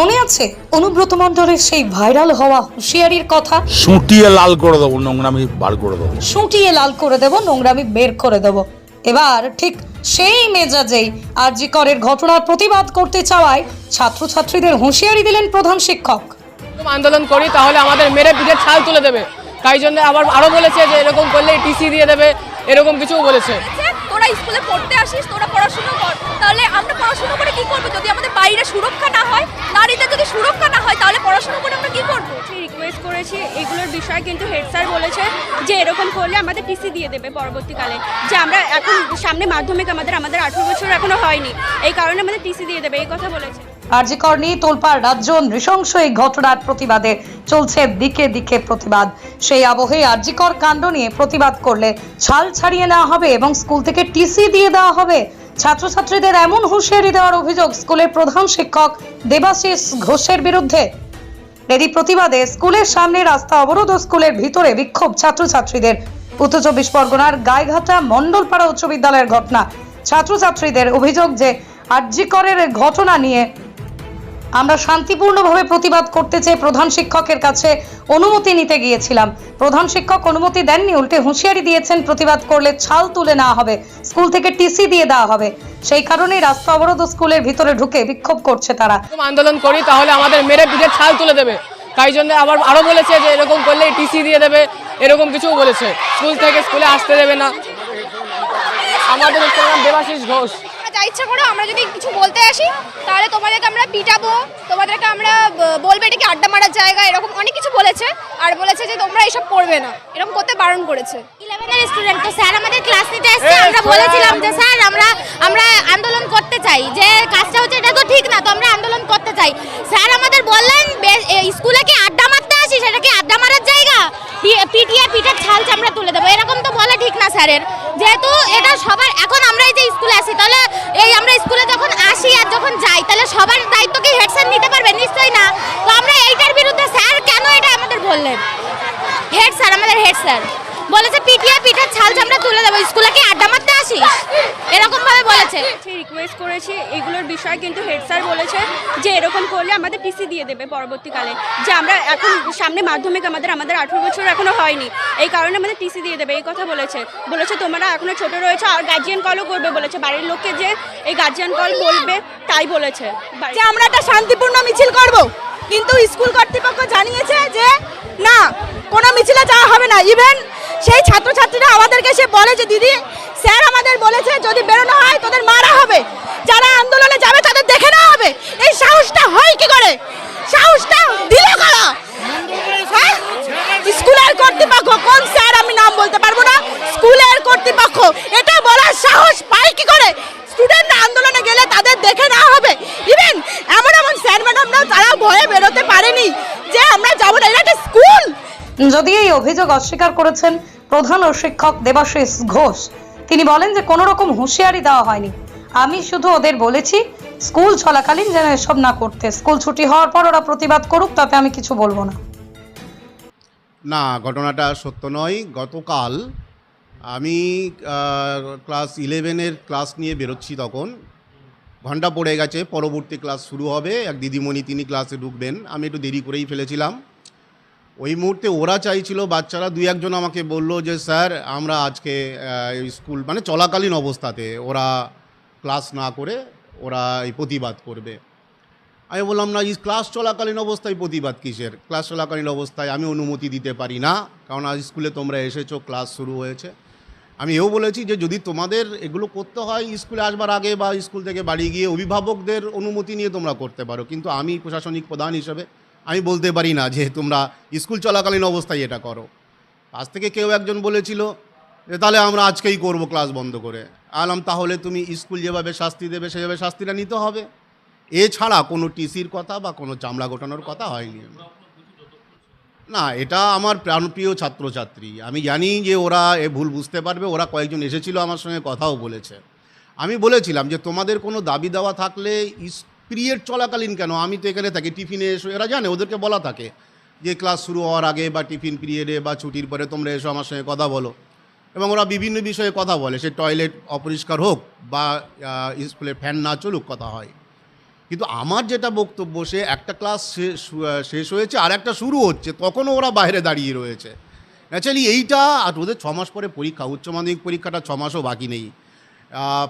মনে আছে? অনুব্রত মণ্ডলের সেই ভাইরাল হওয়া হুঁশিয়ারির কথা? সুটিয়ে লাল করে দেবো নোংরামি বার করে দেবো। সুটিয়ে লাল করে দেবো নোংরামি বের করে দেব। এবার ঠিক সেই মেজাজেই আরজি করের ঘটনার প্রতিবাদ করতে চাওয়ায় ছাত্রছাত্রীদের হুঁশিয়ারি দিলেন প্রধান শিক্ষক। আন্দোলন করি তাহলে আমাদের মেরে পিঠে ছাল তুলে দেবে। তাই জন্য আবার আরও বলেছে যে এরকম করলে টিসি দিয়ে দেবে এরকম কিছু বলেছে। স্কুলে পড়তে আসিস, তোরা পড়াশুনো কর। তাহলে আমরা পড়াশুনো করে কি করব? যদি আমাদের বাইরে সুরক্ষা না হয়, নারীদের যদি সুরক্ষা না হয়, তাহলে পড়াশুনো করে আমরা কি করব? রিকোয়েস্ট করেছি, এগুলোর বিষয়ে কিন্তু হেড স্যার বলেছে যে এরকম করলে আমাদের টিসি দিয়ে দেবে পরবর্তীকালে। যে আমরা এখন সামনে মাধ্যমিক আমাদের আমাদের আঠেরো বছর এখনও হয়নি, এই কারণে আমাদের টিসি দিয়ে দেবে, এই কথা বলেছে। আরজি কর নিয়ে তোলপাড় রাজ্য নৃশংস এই ঘটনার প্রতিবাদে চলছে দিকে দিকে প্রতিবাদ। সেই আবহে আরজি কর কাণ্ড নিয়ে প্রতিবাদ করলে ছাল ছাড়িয়ে নেওয়া হবে এবং স্কুল থেকে টিসি দিয়ে দেওয়া হবে। ছাত্রছাত্রীদের এমন হুঁশিয়ারি দেওয়ার অভিযোগ স্কুলের প্রধান শিক্ষক দেবাশিস ঘোষের বিরুদ্ধে। এরই প্রতিবাদে স্কুলের সামনে রাস্তা অবরোধ ও স্কুলের ভিতরে বিক্ষোভ ছাত্রছাত্রীদের। উত্তর চব্বিশ পরগনার গাইঘাটা মণ্ডলপাড়া উচ্চ বিদ্যালয়ের ঘটনা। ছাত্রছাত্রীদের অভিযোগ যে আর্যিকরের ঘটনা নিয়ে আমরা শান্তিপূর্ণভাবে প্রতিবাদ করতে চেয়ে প্রধান শিক্ষকের কাছে অনুমতি নিতে গিয়েছিলাম। প্রধান শিক্ষক অনুমতি দেননি উল্টে হুঁশিয়ারি দিয়েছেন প্রতিবাদ করলে ছাল তুলে নেওয়া হবে স্কুল থেকে টিসি দিয়ে দেওয়া হবে। সেই কারণেই রাস্তা অবরোধ স্কুলের ভিতরে ঢুকে বিক্ষোভ করছে তারা। আন্দোলন করি তাহলে আমাদের মেরে পিঠে ছাল তুলে দেবে। তাই জন্য আবার আরও বলেছে যে এরকম করলে টিসি দিয়ে দেবে এরকম কিছু বলেছে। স্কুল থেকে স্কুলে আসতে দেবে না। আমাদের দেবাশিস ঘোষ। ইচ্ছা করো আমরা যদি কিছু বলতে আসি তাহলে আমরা পিটাবো? তোমাদেরকে আমরা বলবে এটা কি আড্ডা মারার জায়গা এরকম অনেক কিছু বলেছে। আর বলেছে যে তোমরা এসব করবে না। এরকম করতে বারণ করেছে। ইলেভেনের স্টুডেন্ট তো স্যার আমাদের ক্লাস নিতে এসেছে আমরা বলেছিলাম যে স্যার আমরা আমরা আন্দোলন করতে চাই। যে কাজটা হচ্ছে এটা তো ঠিক না তো আমরা আন্দোলন করতে চাই। স্যার আমাদের বললেন স্কুলে কি আড্ডা মারতে আসি? সেটা কি আড্ডা পিটিয়ে পিঠের ছাল চামড়া তুলে দেবো। এরকম তো বলা ঠিক না স্যারের। যেহেতু এটা সবার এখন আমরা এই যে স্কুলে আসি তাহলে এই আমরা স্কুলে যখন আসি আর যখন যাই, তাহলে সবার দায়িত্ব কি হেড স্যার নিতে পারবে? নিশ্চয়ই না। তো আমরা এইটার বিরুদ্ধে স্যার কেন এটা আমাদের বললেন? হেড স্যার, আমাদের হেড স্যার। বলেছে পিটিয়ে পিঠের ছাল চামড়া তুলে দেবো। স্কুলে কি আড্ডা মারতে আসিস? এরকম রিকোয়েস্ট করেছি, এগুলোর বিষয়ে কিন্তু হেড স্যার বলেছে যে এরকম করলে আমাদের টিসি দিয়ে দেবে পরবর্তীকালে। যে আমরা এখন সামনে মাধ্যমিক আমাদের আমাদের আঠেরো বছর এখনও হয়নি। এই কারণে আমাদের টিসি দিয়ে দেবে, এই কথা বলেছে। বলেছে, তোমরা এখনও ছোট রয়েছে আর গার্জিয়ান কলও করবে, বলেছে। বাড়ির লোককে যে এই গার্জিয়ান কল বলবে, তাই বলেছে। যে আমরা একটা শান্তিপূর্ণ মিছিল করব, কিন্তু স্কুল কর্তৃপক্ষ জানিয়েছে যে, না, কোনো মিছিলে যাওয়া হবে না। ইভেন সেই ছাত্রছাত্রীরা আমাদেরকে সে বলে যে, দিদি স্যার আমাদের বলেছে যদি বেরোনো হয় তোদের মারা হবে। যারা আন্দোলনে যাবে তাদের দেখে নেওয়া হবে। এই সাহসটা হয় কি করে? সাহসটা দিল কারা? হ্যাঁ? স্কুলের কর্তৃপক্ষ। কোন স্যার আমি নাম বলতে পারব না? স্কুলের কর্তৃপক্ষ। এটা বলার সাহস পায় কি করে? স্টুডেন্ট আন্দোলনে গেলে তাদের দেখে নেওয়া হবে। ইভেন এমন এমন স্যার ম্যাডামরাও তারা ভয়ে বেরোতে পারেনি যে আমরা যাব না। এটা একটা স্কুল! যদি এই অভিযোগ অস্বীকার করেছেন প্রধান শিক্ষক দেবাশিস ঘোষ তিনি বলেন যে কোনো রকম হুঁশিয়ারি দেওয়া হয়নি। আমি শুধু ওদের বলেছি, স্কুল চলাকালীন যেন এসব না করতে। স্কুল ছুটি হওয়ার পর ওরা প্রতিবাদ করুক, তাতে আমি কিছু বলব না। না, ঘটনাটা সত্য নয়। গতকাল আমি ক্লাস ইলেভেনের ক্লাস নিয়ে বেরোচ্ছি তখন। ঘণ্টা পড়ে গেছে, পরবর্তী ক্লাস শুরু হবে। এক দিদিমণি তিনি ক্লাসে ঢুকবেন। আমি একটু দেরি করেই ফেলেছিলাম। ওই মুহূর্তে ওরা চাইছিল, বাচ্চারা দুই একজন আমাকে বলল যে, স্যার, আমরা আজকে স্কুল মানে চলাকালীন অবস্থাতে ওরা ক্লাস না করে ওরা এই প্রতিবাদ করবে। আমি বললাম, না ক্লাস চলাকালীন অবস্থায় প্রতিবাদ কিসের? ক্লাস চলাকালীন অবস্থায় আমি অনুমতি দিতে পারি না, কারণ আজ স্কুলে তোমরা এসেছ, ক্লাস শুরু হয়েছে। আমি এও বলেছি যে, যদি তোমাদের এগুলো করতে হয়, স্কুলে আসবার আগে বা স্কুল থেকে বাড়ি গিয়ে অভিভাবকদের অনুমতি নিয়ে তোমরা করতে পারো। কিন্তু আমি প্রশাসনিক প্রধান হিসেবে আমি বলতে পারি না যে তোমরা স্কুল চলাকালীন অবস্থায় এটা করো। আজ থেকে কেউ একজন বলেছিল যে তাহলে আমরা আজকেই করব ক্লাস বন্ধ করে। আলাম, তাহলে তুমি স্কুল যেভাবে শাস্তি দেবে, সেভাবে শাস্তিটা নিতে হবে। এছাড়া কোনো টিসির কথা বা কোনো চামড়া গোটানোর কথা হয়নি। না, এটা আমার প্রাণপ্রিয় ছাত্রছাত্রী। আমি জানি যে ওরা এ ভুল বুঝতে পারবে, ওরা কয়েকজন এসেছিল আমার সঙ্গে কথাও বলেছে। আমি বলেছিলাম যে তোমাদের কোনো দাবি দেওয়া থাকলে পিরিয়ড চলাকালীন কেন? আমি তো এখানে থাকি টিফিনে এসো, এরা জানে, ওদেরকে বলা থাকে যে ক্লাস শুরু হওয়ার আগে বা টিফিন পিরিয়ডে বা ছুটির পরে তোমরা এসো আমার সঙ্গে কথা বলো। এবং ওরা বিভিন্ন বিষয়ে কথা বলে, সে টয়লেট অপরিষ্কার হোক বা স্কুলে ফ্যান না চলুক, কথা হয়। কিন্তু আমার যেটা বক্তব্য, সে একটা ক্লাস শেষ হয়েছে, আর একটা শুরু হচ্ছে, তখনও ওরা বাইরে দাঁড়িয়ে রয়েছে। অ্যাকচুয়ালি এইটা, আর ওদের ছ মাস পরে পরীক্ষা, উচ্চ মাধ্যমিক পরীক্ষাটা ছ মাসও বাকি নেই।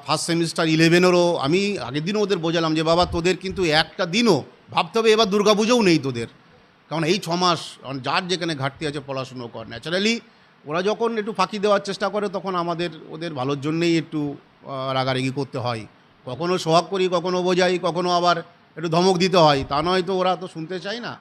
ফার্স্ট সেমিস্টার ইলেভেনেরও আমি আগের দিনও ওদের বোঝালাম যে, বাবা, তোদের কিন্তু একটা দিনও ভাবতে হবে, এবার দুর্গাপুজোও নেই তোদের। কারণ এই ছমাস যার যেখানে ঘাটতি আছে, পড়াশুনো কর। ন্যাচারালি ওরা যখন একটু ফাঁকি দেওয়ার চেষ্টা করে, তখন আমাদের, ওদের ভালোর জন্যেই একটু রাগারাগি করতে হয়। কখনো সোহাগ করি, কখনো বোঝাই, কখনো আবার একটু ধমক দিতে হয়। তা নয় তো ওরা তো শুনতে চায় না।